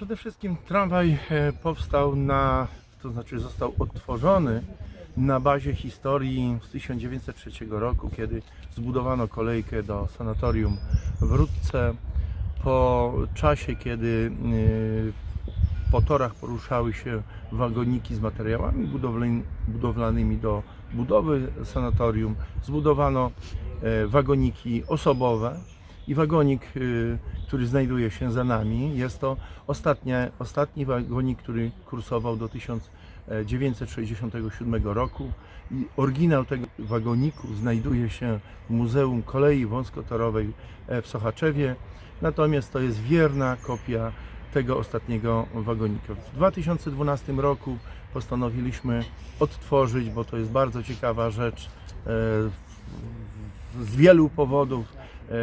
Przede wszystkim tramwaj e, powstał na, to znaczy został odtworzony na bazie historii z 1903 roku, kiedy zbudowano kolejkę do sanatorium w Rudce. Po czasie, kiedy e, po torach poruszały się wagoniki z materiałami budowlanymi, do budowy sanatorium, zbudowano e, wagoniki osobowe i wagonik, y, który znajduje się za nami, jest to ostatnie, ostatni wagonik, który kursował do 1967 roku. I oryginał tego wagoniku znajduje się w Muzeum Kolei Wąskotorowej e, w Sochaczewie, natomiast to jest wierna kopia tego ostatniego wagonika. W 2012 roku postanowiliśmy odtworzyć, bo to jest bardzo ciekawa rzecz, e, z wielu powodów. E,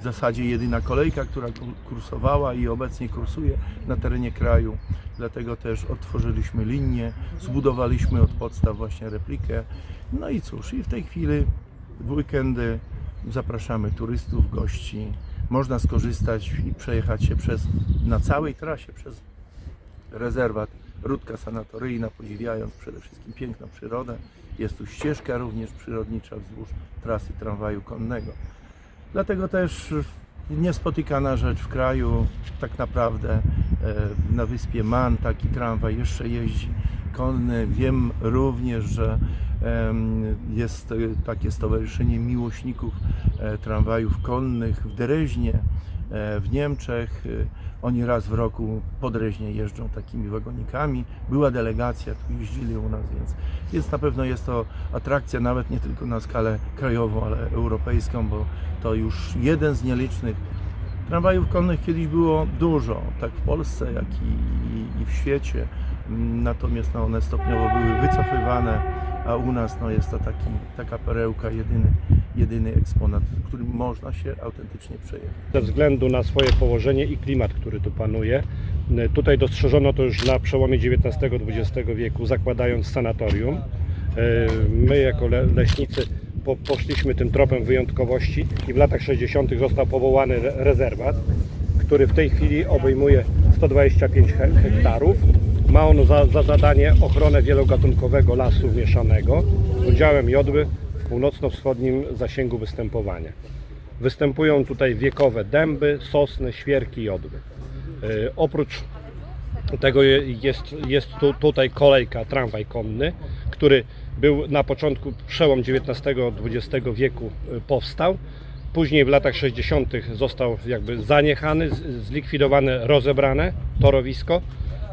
W zasadzie jedyna kolejka, która ku- kursowała i obecnie kursuje na terenie kraju. Dlatego też otworzyliśmy linię, zbudowaliśmy od podstaw właśnie replikę. No i cóż, i w tej chwili w weekendy zapraszamy turystów, gości. Można skorzystać i przejechać się przez, na całej trasie przez rezerwat Rudka Sanatoryjna, podziwiając przede wszystkim piękną przyrodę. Jest tu ścieżka również przyrodnicza wzdłuż trasy tramwaju konnego. Dlatego też niespotykana rzecz w kraju, tak naprawdę e, na wyspie Man taki tramwaj jeszcze jeździ konny. Wiem również, że jest e, takie stowarzyszenie miłośników e, tramwajów konnych w Dereźnie, w Niemczech. E, Oni raz w roku po Dreźnie jeżdżą takimi wagonikami. Była delegacja, tu jeździli u nas, więc, więc na pewno jest to atrakcja nawet nie tylko na skalę krajową, ale europejską, bo to już jeden z nielicznych tramwajów konnych kiedyś było dużo, tak w Polsce, jak i, i w świecie. Natomiast no, one stopniowo były wycofywane, a u nas no, jest to taki, taka perełka, jedyny, jedyny eksponat, którym można się autentycznie przejechać. ze względu na swoje położenie i klimat, który tu panuje. Y, Tutaj dostrzeżono to już na przełomie XIX-XX wieku, zakładając sanatorium. Y, My jako le- leśnicy po, poszliśmy tym tropem wyjątkowości i w latach 60. został powołany re- rezerwat, który w tej chwili obejmuje 125 he- hektarów. Ma on za, za zadanie ochronę wielogatunkowego lasu mieszanego z udziałem jodły w północno-wschodnim zasięgu występowania. Występują tutaj wiekowe dęby, sosny, świerki odwy. Yy, Oprócz tego je- jest, jest tu, tutaj kolejka, tramwaj konny, który był na początku, przełom XIX-XX wieku y, powstał. Później w latach 60. został jakby zaniechany, zlikwidowane, rozebrane torowisko.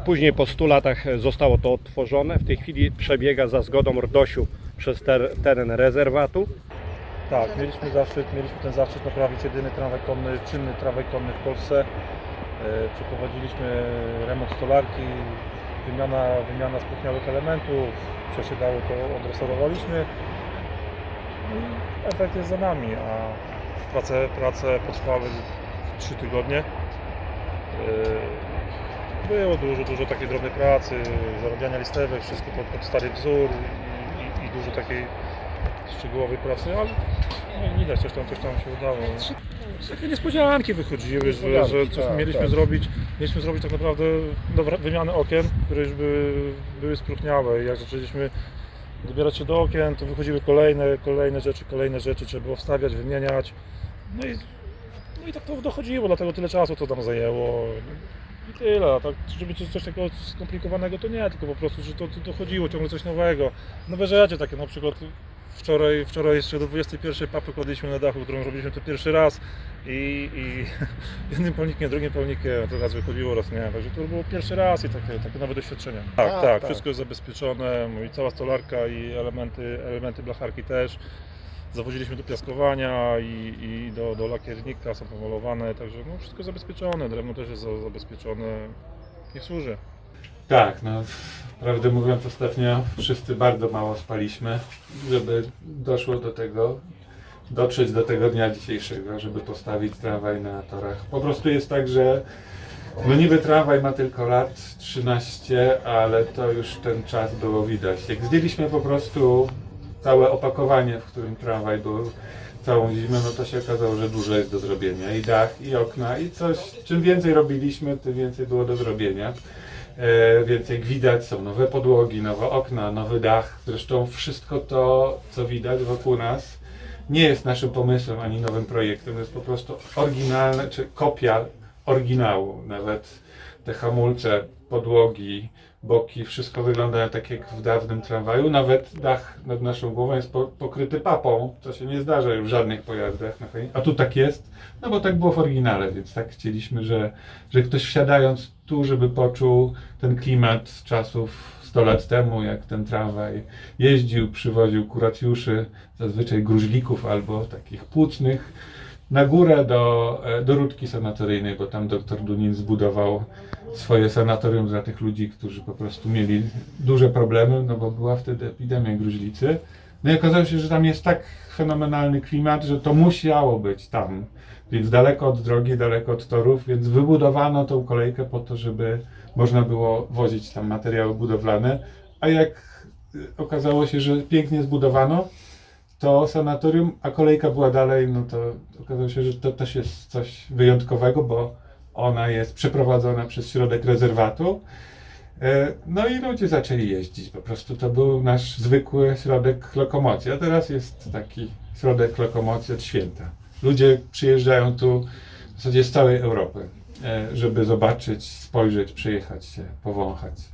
Później po 100 latach zostało to odtworzone. W tej chwili przebiega za zgodą RDOŚ-u przez ter, teren rezerwatu. Tak, mieliśmy zaszczyt, mieliśmy ten zaszczyt naprawić jedyny tramwaj konny, czynny tramwaj konny w Polsce. E, Przeprowadziliśmy remont stolarki, wymiana, wymiana spóźniałych elementów, co się dało to odrestaurowaliśmy. No i efekt jest za nami, a prace, prace potrwały 3 tygodnie. Było dużo, dużo takiej drobnej pracy, zarabiania listewek, wszystko pod, pod stary wzór i, i, i dużo takiej szczegółowej pracy, ale no, widać, coś tam, coś tam się udało. Takie niespodzianki wychodziły, że, że coś tak, mieliśmy tak. zrobić. Mieliśmy zrobić tak naprawdę wymianę okien, które już były, były spróchniałe. I jak zaczęliśmy dobierać się do okien, to wychodziły kolejne, kolejne rzeczy, kolejne rzeczy, trzeba było wstawiać, wymieniać. No i, no i tak to dochodziło, dlatego tyle czasu to nam zajęło. I tyle, a tak, żeby coś, coś takiego skomplikowanego to nie, tylko po prostu, że to, to dochodziło, ciągle coś nowego. Nowe rzeczy takie na przykład wczoraj, wczoraj jeszcze do 21 papy kładliśmy na dachu, którą robiliśmy to pierwszy raz i, i jednym palnikiem, drugim palnikiem, to raz wychodziło, raz nie, także to było pierwszy raz i takie, takie nowe doświadczenie. Tak, Tak, tak, tak. wszystko jest zabezpieczone, i cała stolarka i elementy, elementy blacharki też. Zawoziliśmy do piaskowania i, i do, do lakiernika, są pomalowane, także no, wszystko zabezpieczone, drewno też jest za- zabezpieczone, niech służy. Tak, no prawdę mówiąc ostatnio wszyscy bardzo mało spaliśmy, żeby doszło do tego, dotrzeć do tego dnia dzisiejszego, żeby postawić tramwaj na torach. Po prostu jest tak, że no niby tramwaj ma tylko lat 13, ale to już ten czas było widać. Jak zdjęliśmy po prostu całe opakowanie, w którym tramwaj był całą zimę, no to się okazało, że dużo jest do zrobienia. I dach, i okna, i coś. Czym więcej robiliśmy, tym więcej było do zrobienia. E, więc jak widać są nowe podłogi, nowe okna, nowy dach. Zresztą wszystko to, co widać wokół nas, nie jest naszym pomysłem ani nowym projektem. To jest po prostu oryginalne, czy kopia oryginału. Nawet te hamulce, podłogi, boki, wszystko wygląda tak jak w dawnym tramwaju. Nawet dach nad naszą głową jest po, pokryty papą, co się nie zdarza już w żadnych pojazdach. A tu tak jest, no bo tak było w oryginale, więc tak chcieliśmy, że, że ktoś wsiadając tu, żeby poczuł ten klimat czasów 100 lat temu, jak ten tramwaj jeździł, przywoził kuracjuszy, zazwyczaj gruźlików albo takich płucnych, na górę do, e, do Rudki Sanatoryjnej, bo tam doktor Dunin zbudował swoje sanatorium dla tych ludzi, którzy po prostu mieli duże problemy, no bo była wtedy epidemia gruźlicy. No i okazało się, że tam jest tak fenomenalny klimat, że to musiało być tam. Więc daleko od drogi, daleko od torów, więc wybudowano tą kolejkę po to, żeby można było wozić tam materiały budowlane. A jak y, okazało się, że pięknie zbudowano, to sanatorium, a kolejka była dalej, no to okazało się, że to też jest coś wyjątkowego, bo ona jest przeprowadzona przez środek rezerwatu. E, No i ludzie zaczęli jeździć. Po prostu to był nasz zwykły środek lokomocji, a teraz jest taki środek lokomocji od święta. Ludzie przyjeżdżają tu w zasadzie z całej Europy, e, żeby zobaczyć, spojrzeć, przyjechać się, powąchać.